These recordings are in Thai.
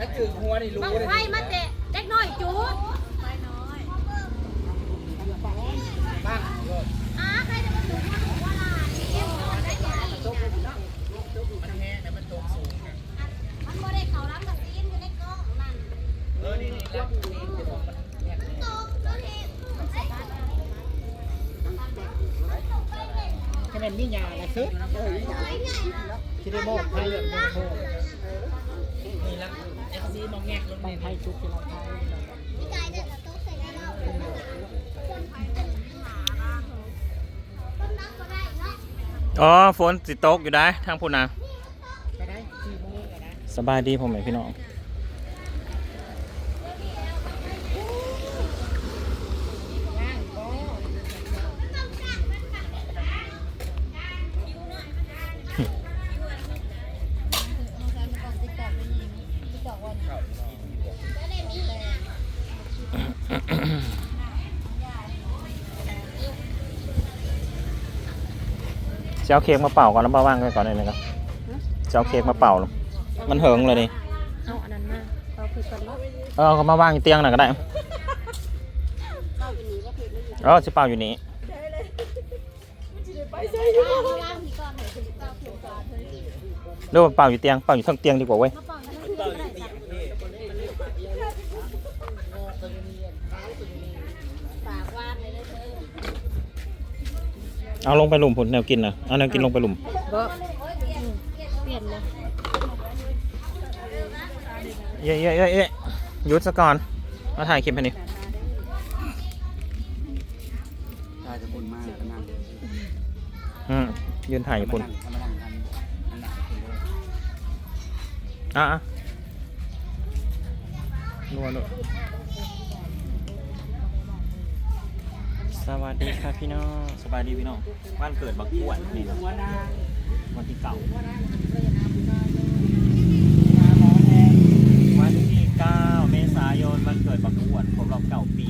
ถ้าจืดหัวนี่รู้บังเลยไฟมาเตะเด็กน้อยจูดบ้างโยนอ้าใครจะมาจูดมาถูกว่าล่ะเอ็มนอนได้ยังไงมันแห้งแต่มันตกสูงนะมันบ่ได้เขาล้างกับซีนอยู่ในกล้องมันเออ นี่นี่แล้วนี่จะบอกมันแห้งเลยตกตัวนี้มันใส่บ้านให้มันมียาละซึคิดได้บอกไทยแบบโค้งนี่ละเอ ฟซีมองแงกลงในไทยชุกที่เราไทยพี่กายเด็ดโต๊ะใส่ได้แล้วคนไทยเป็นหาต้นนักก็ได้เนาะอ๋อฝนสิตกอยู่ได้ทางพุ่นนะก็ได้สี่โมงก็ได้สบายดีผมเองพี่น้อง จะเอาเค้กมาเป่าก่อนแล้วมาว่างไว้ก่อนเลยนะครับจะเอาเค้กมาเป่า มันเหิงเลยนี่เอาอันนั้นมาเอาคือกันรถเออเขามาว่างอยู่เตียงหน่อยก็ได้เออจะเป่าอยู่นี้ไปใช่ไหมเอาล่างพี่ก่อนเถอะพี่ก่อนพี่ก่อนเถอะเรียกว่าเป่าอยู่เตียงเป่าอยู่ทั้งเตียงดีกว่าเว้ย เอาลงไปหลุมผลแนวกินนะเอาแนวกินลงไปหลุมบ่เปลี่ยนเลยเย้เย้เย้เย้หยุดซะก่อนมาถ่ายคลิปให้นี่ตายจะบุญมากก็นั่งอืมยืนถ่ายอยู่พุ่นมานั่งกันนั่นแหละคนเดียวอะอะนัวนัว สวัสดีครับพี่น้องสบายดีพี่น้องบ้านเกิดบักอ้วนนี่นะหัวหน้าวันที่เก่าหัวหน้าหมอแดงวันที่9เมษายนวันเกิดบักอ้วนครบรอบเก้าปี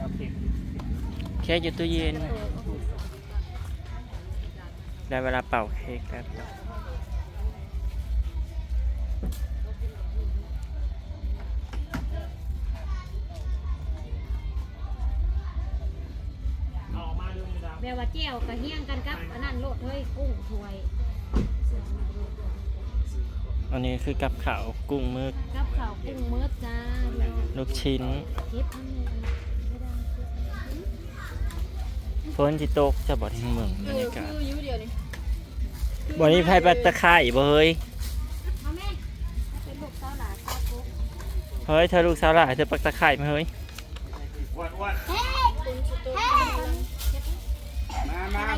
โอเคเค้กอยู่ตู้เย็น ได้เวลาเป่าเค้กแล้ว แปลว่าเจียวกระเฮี้ยงกันครับอันนั้นโลดเฮ้ยกุ้งถ้วยอันนี้คือกับข่าวกุ้งมึกกับข้าวกุ้งมืดจ้าลูกชิ้นเก็บอันนี้ไม่ได้ฝนจิตกจะบอดที่เมืองบรรยากาศคืออยู่เดียวนี่บ่นี้ไพ่ปัตตะไคร่บ่เฮ้ยเอาแม่เป็นลูกสาวหลานสาวกุ๊กเฮ้ยเธอลูกสาวหลานเธอปักตะไคร่ไหมเฮ้ย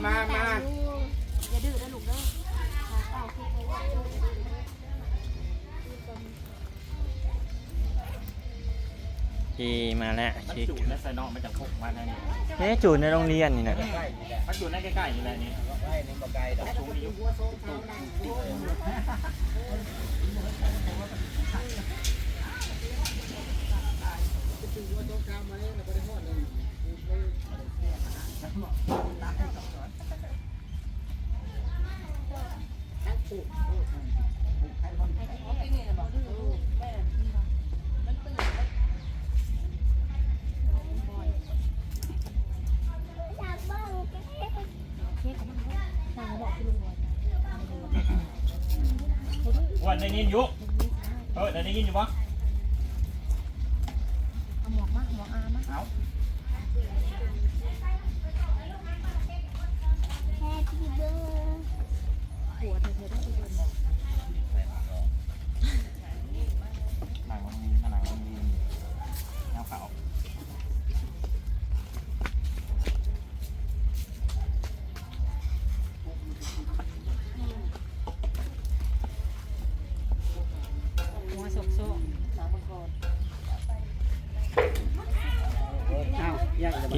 มามาอย่าดื้อนะลูกเด้อที่มาแล้วมันเค้กจุและใส่นอกมาจากพกมาแน่นี่เฮ้ยจูนในโรงเรียนนี่นะมันจุในใกล้ๆอยู่แหล้วนี่ใกล้ในบ่ไกลดอกชุงอยู่เค้กของมันสั่งบอกคุณลุงว่าวันได้ยินอยู่เฮ้ยได้ยินอยู่ปะ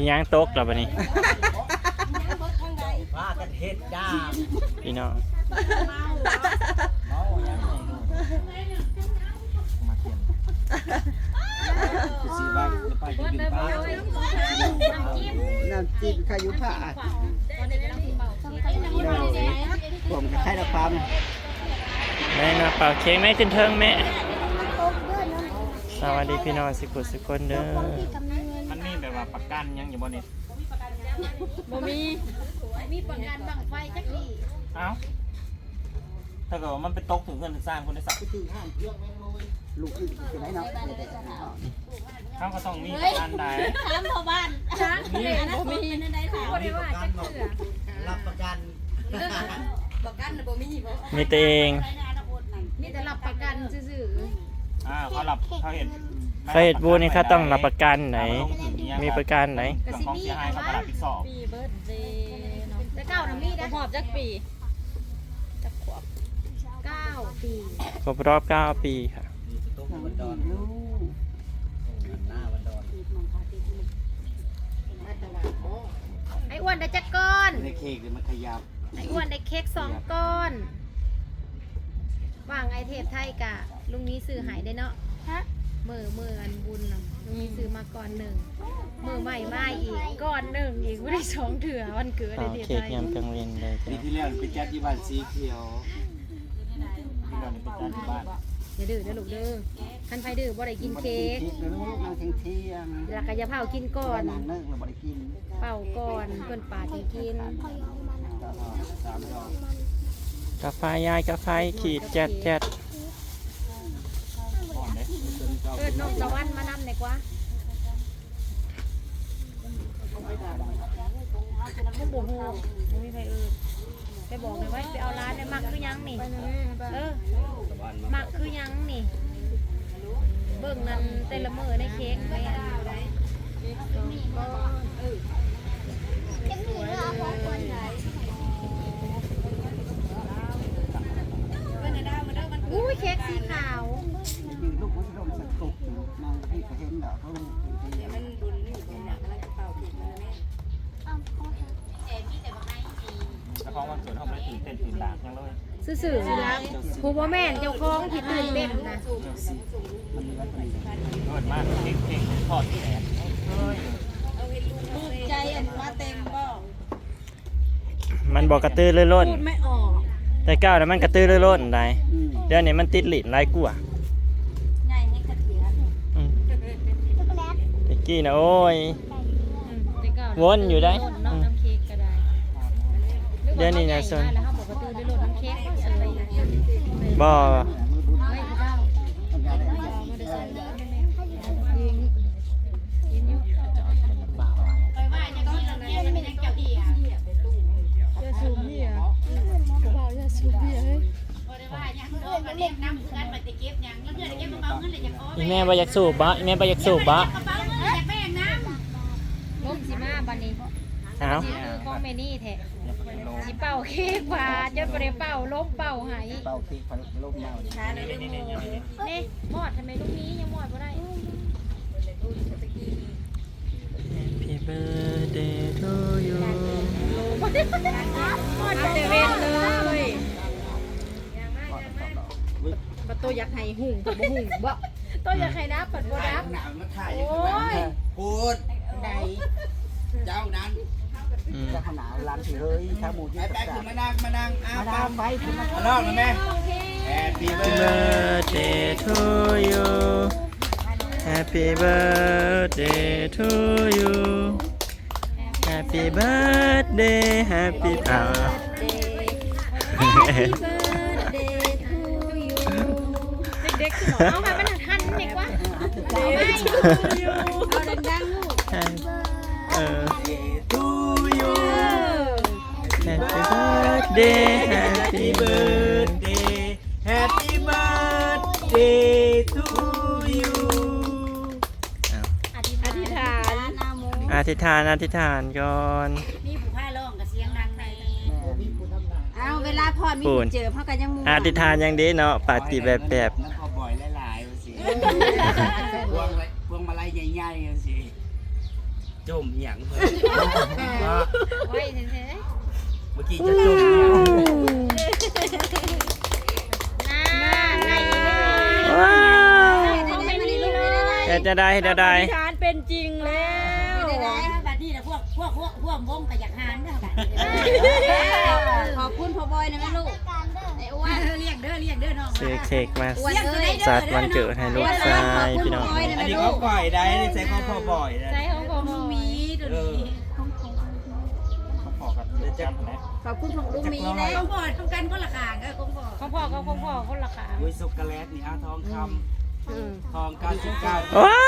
อีหย่างตกแล้วบัดนี้ ว่ากันเฮ็ดจ้าพี่น้องเมาอย่างไรมาเขียนสีบ้านไปยืนบ้าน้ำจิ้มขายุผ่าน้ำลังเบาเค้กผมกับไข่ละความเแม่นะเป่าเค้กแม่ขึ้นเทิงแม่ สวัสดีพี่น้องสิกุสิคนเด้อ กำเนิ ประกันยังอยู่บ่เนี่ยบ่มีมีประกันบังไฟจักดีเอ้าถ้าเกิดว่ามันไปตกถึงเงินถึงสร้างคนได้สักลูกที่เป็นไหนเนาะเขาก็ต้องมีประกันได้ถามพ่อบ้านช้างเลยนะบ่มีนั่นได้ถามได้ว่าจักเถื่อรับประกันประกันน่ะบ่มีบ่มีตัวเองมีแต่รับประกันซื่ออ่าเขาหลับเขาเห็นเขาเห็ดบูนี่เขาต้องรับประกันไหน มีประกันไหนเรื่องของเสียหายเขาก็รับผิดชอบปีเบิร์ดเดย์เนาะๆแต่เก้าน่ะมีบ่ได้หอบจักปีจักขวบเก้าปีครบรอบ 9 ปีค่ะ ตุ๊กวันดอนลูกหน้าวันดอนไอ้อ้วนได้จักก้อน ในเค้กเลยมันขยับไอ้อ้วนได้เค้กสองก้อน ว่างไอเทพไทยกะลุงนี้ซื้อหายได้เนาะฮะมือมืออันบุญน่ะลุงนี้ซื้อมาก่อนหนึ่ง มือใหม่มาอีกก้อนหนึ่งอีกไม่ได้สองเถื่อวันเกิดเอาไอเทพเค้กไทยยำกลางเวนเลยปีจ้ะที่แล้วเป็นจัดที่บ้านสีเขียวที่เราเป็นการที่บ้านอย่าดื้อนะลูกเด้อคันไฟดื้อบ่ได้กินเค้กเลยลูกนางเที่ยงเที่ยงแล้วก็อย่าเผากินก่อน นางเลิกเราบ่ได้กินเป่าก่อนเพื่อนป่าจะกินสามดอกกาแฟยายกาแฟขีดแจ็ดแจ็ดอ่อนเด้เอิดน้องตะวันมานำหน่อยกว่า ไม่บอกฮูไม่มีใครเออไปบอกเลยว่าไปเอาร้านได้มักคือยังนี่ เออมักคือยังนี่ เบิ่งนั้นแต่ละมือในเค้กแม่จะมีเรื่องของคนไหนอุ้ยเค้กสีขาวลูกมันลมสตุกนางให้เห็นดอกเขามันบุญนี่เป็นหนักแล้ว เอาเขาเถอะแล้วเขาวันเกิดเขาไม่ได้ตื่นเต้นตื่นดากยังเลยซื่อๆสิรับผู้บ่แม่นเจ้าของที่ตื่นเต้นนะมันมีวัดมันเกิดมากเค้กเค้กทอดที่แอนเฮ้ยลูกใจอันมาเต็มบ่มันบอกกระตือรือร้นพูดไม่ออกแต่ก้าวนั้นมันกระตือรือร้นได้เดี๋ยวนี้มันติดหลินหลายกว่าใหญ่ให้กระเทียมอืมช็อกโกแลตตะกี้นะโอ้ยอืมแต่ก็ วนอยู่ได้โนน้ำเค้กก็ได้เดี๋ยวนี้นะหรือส่วนว่าเขาใหญ่มากแล้วเขาบอกว่าตื่นได้โหลดน้ำเค้กก็เสยบ่ไม่พระเจ้าไม่ได้ใส่ยิงยิงอยู่จะสูบเบียร์เบาจะสูบเบียร์เฮ้ยอีแม่บ่อยากสูบบ่อีแม่บ่อยากสูบบ่ ล้มสิมาบันนี้ เอ้าสิคือของเมนี่แท้อย่าไปโลสิเป่าเค้กว่าจนบ่ได้เป่าล้มเป่าหายเป่าเค้กพันลมเน่าช้าหน่อยเด้อหมูนี่มอดทำไมลูกนี้ยังมอดบ่ได้ Happy birthday to you มอดเตเวนเลยประตูอยากให้หุ่งก็บ่หุ่งบ่ต้นอยากให้นับปัดบ่นับหนาวมาถ่ายโอ้ยพูดไหนเจ้านั้นอืมเจ้า ขนาวร้านถือเฮ้ยข้าวหมูยี่สิบสามมานั่งมานั่งมาดามไว้ถึงมาลองนะแม่ Happy Happy birthday to you Happy birthday to you Happy birthday Happy อ่าเด็กๆสิเอาให้มันทันดีกว่าไม่เอาดังๆลูกเออ to you Happy birthday Happy Happy birthday birthday Happy birthday to you อธิษอธิษฐานฐานนาโมอธิษฐานอธิษฐานก่อน มีผู้ให้ร้องกับเสียงดังในเอาเวลาพอดมีปูนเจอเฮาก็ยังมูอธิษฐานอย่างดีเนาะปาฏิแบบแบบนั่นพอบ่อยหลายๆสิพวงพวงมาลัยใหญ่ๆสิจุ่มหยังเพิ่นไว้เฉย เมื่อกี้จะจุ่มหยังๆน่าในอีกว้าวเขาไม่มีเลยเฮ็ดจะได้เฮ็ดจะได้อธิษฐานเป็นจริงแล้วบัดนี้นะพวกพวกพวกพวกวงกับอยากหานเด้อบัดขอบคุณพ่อบอยนะแม่ลูกการเด้อไอ้อ้เรียกเด้อเรียกเด้อน้องซื้อเค้กมาอ้วนเอ้ยจัดวันเกิดให้ลูกชายพี่น้องอันนี้เขาบ่อยได้ใส่ของพ่อบ่อยนะใช้ของผมลุงมีตัวนี้เขา พอกับเดือนจันทร์นะขอบคุณของลุงมีนะของพ่อทำกันก็ราคาเออของพ่อของพ่อกับของพ่อคนละขาอุ้ยสุกโกแลตนี่อาทองคำทอง99ว้า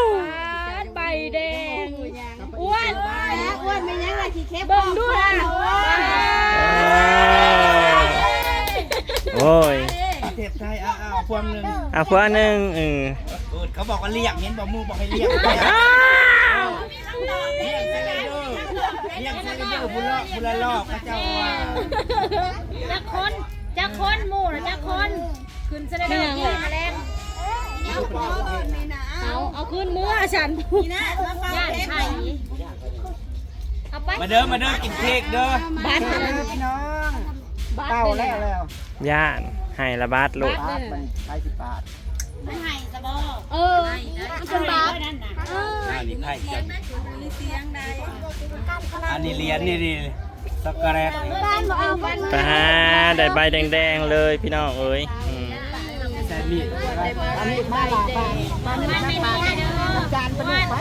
วใบแดงอ้วนอ้วนไม่ยังไรขี้เค็บเบิ่งดูนะโอ้ยประเทศไทยอ้าวพวงหนึ่งอะพวกหนึ่งเอออูดเขาบอกว่าเรียกเห็นบอกมูบอกให้เรียก เรียกอ้าวเรียกใส่กระดูกเรียกใส่กระดูกบุญรอบบุญรอบพระเจ้าว่าจักคนจักคนหมู่นะจักคนขึ้นเสด็จที่มาแล้วเอาเอาขึ้นมือฉันย่านไทยเอาไปมาเด้อมาเด้อกินเค้กเด้อบ้านพี่น้องเต้าแล้วแล้วย่านให้ระบาดลูกบาทมันใช้สิบบาทเออมันเป็นบาปอันนี้ไข่ จันอันนี้เหรียญนี่ดิช็อกโกแลตนี่บ้านเอาบ้านตาได้ใบแดงๆเลยพี่น้องเอ้ยอืมแซนด์วิชอันนี้มาลาบาทมาหนึ่งสิบบาทกับจานไปลูกไป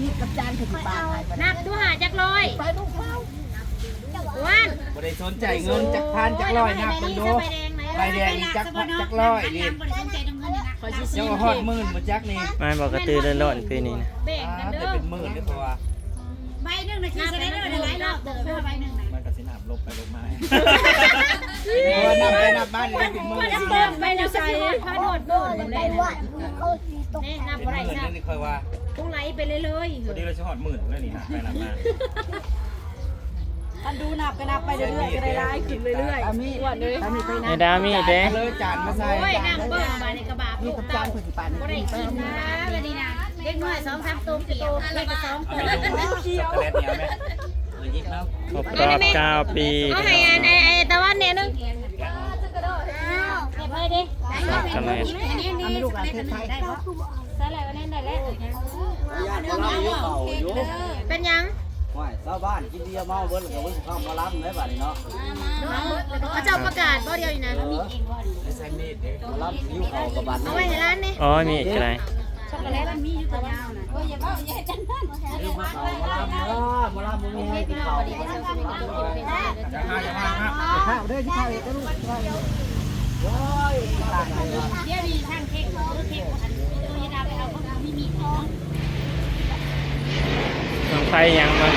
นี่กับจานถึงสิบบาทหายไปนับดูหาจักรอยไปลูกเข้าวันบ่ได้สนใจเงินจักพันจักร้อยนับเป็นดูใบแดงนี่จักพันจักร้อยนี่เจ้าฮอดหมื่นบ่จักนี่ไม่บอกกระตือรือร้นปีนี้นะแบ่ งอ่ากันจะเด้อเป็นหมื่นเด้อเพราะว่าใบหนึ่งนะคิดจะได้เด้อหลายรอบเติมใบหนึ่งนะมันก็สินับลบไปลบมาเพราะว่านับไปนับมานี่ได้เป็นหมื่นนับสิเบิ่งไปนับใส่พันหดเบิ่งมันได้นะนี่นับเป็นอะไรหมื่นนับนี่ค่อยว่าต้องไหลไปเรื่อยพอดีเราจะฮอดหมื่นแล้วนี่นับไปนับมาอันดูนับก็นับไปเรื่อยๆก็ได้ร้ายขึ้นเรื่อยอามีอามีไปนะไอ้ดามีเด้เลยจานมาใส่ๆโอ้ยนั่งเบิ่งมาในกระบะนี่ลูกกับเต้าจานถึงสิบบาทบ่ได้กินนะบัดนี้นะ เด็กน้อยสองสามตัวเปียกเด็กก็สองเอาตัวไปดูช็อกโกแลตเนี่ยเอาไหมเออยิบแล้วครบรอบ9ปีเอาให้อันไอ้ไอ้ตะวันเนี่ยนึงเก็บให้ดิช็อกโกแลตอันนี้ลูกหลานเทศไทยใส่อะไรวันนี้ได้แล้วญาติเขารับอยู่เก่าอยู่เป็นยังไม่ชาวบ้านกินเบียร์เมาเบิ้ลก็เพิ่งเข้ามารับได้บัดนี้เนาะเขาเจ้าประกาศบ่เดียวอยู่นะใส่มีดเด้อมารับอยู่เก่ากับบัดเอานี้ไว้ในร้านนี่อ๋อมีอีกอะไร ช็อกโกแลตมันมีอยู่ตัวยาวนะโอ้ยอย่าเบ้าอย่าให้จันนั่นมาเก่ามารับเนาะมารับมึงให้กินข้าวอย่ามาอย่ามาครับข้าวเด้อที่ข้าวเด้อลูกข้าวเด้อโอ้ยตายแล้วเดี๋ยวนี้ทางเค้กเขาเค้กอันตัวยาดาไปเอาเขามีมีน้องน้องไฟยังมา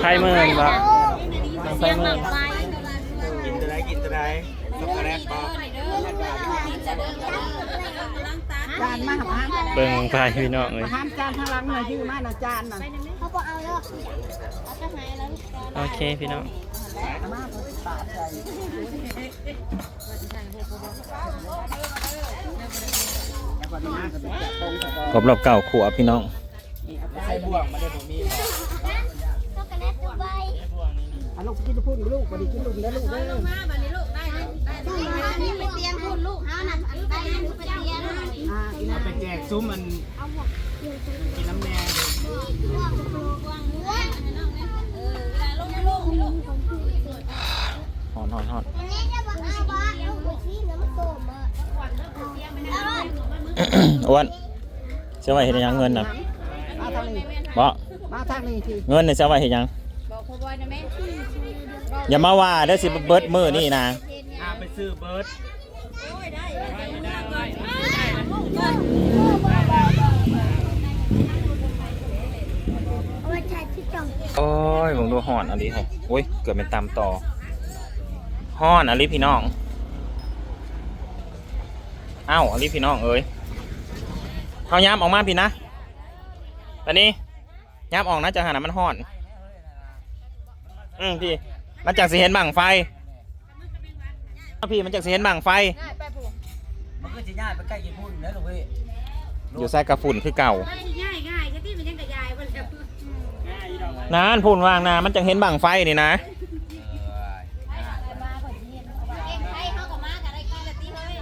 ใครเมินบ่เสียงหมักไฟกินตัวไหนกินตัวไหนช็อกโกแลตบอก จานมาห้ามเบิ่งไฟพี่น้องเลยห้ามจานทางหลังเลยยืมมานะจานน่ะเขาบอกเอาแล้วเอาจะหายแล้วโอเคพี่น้องมาปาดใจแล้วก็มาก็เป็นตรงกับครบรอบเก่าขวบพี่น้องใส่บ่วงมาได้ผมมีช็อกโกแลตดูใบอะลูกกินพูดลูกบ่ได้กินลูกเด้อลูกเด้อมาบัดนี้ลูกได้ได้ได้ นี่ไปเตียงพูดลูกเฮานั่นไปนั่นไปเตียงอ่าอีเอาน่ะไปแจกซุ้มมันกินน้ำแดงหอนหอนหอนอันนี้จะบอกเอาบ้าเอาไปที่แล้วนเชื่อว่าเห็นยังเงินน่ะบ่เงินเนี่ยเชื่อว่าเห็นยังอกพ่อบอยนะแม่อย่ามาว่าเด้อสิเบิดมือนี่นะ ไปซื้อเบิร์ดเอาไว้ใช้ที่จ่องโอ้ยผมดูห่อนอันนี้ครับโอ้ย เกือบเป็นตามต่อห่อนอันนี้พี่น้องเอ้าอันนี้พี่น้องเอ้ยเอาย้ำออกมาพี่นะตอนนี้ย้ำออกนะจะหาน้ำมันห่อน อืมพี่ มันจากสีเห็นบังไฟ พี่มันจากสีเห็นบังไฟมันก็สิญาติไปใกล้ญี่ปุ่นแล้วลูกเว้ยอยู่ใส่กระฝุ่นคือเก่าง่ายง่ายแค่ที่มันยังกับยายไปแล้วนานพูนวางนามันจะเห็นบังไฟนี่นะเองใช้เขากับมากับอะไรกินละตีเฮ้ย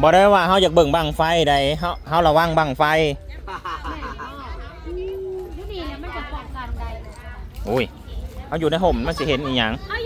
บ่ได้ว่าเฮาอยากเบิ่งบังไฟใดเฮาเฮาระวังบังไฟอยู่นี่เนี่ยมันจะป้องกันได้โอ้ยเฮาอยู่ในห่มมันสิเห็นอีหยังเขา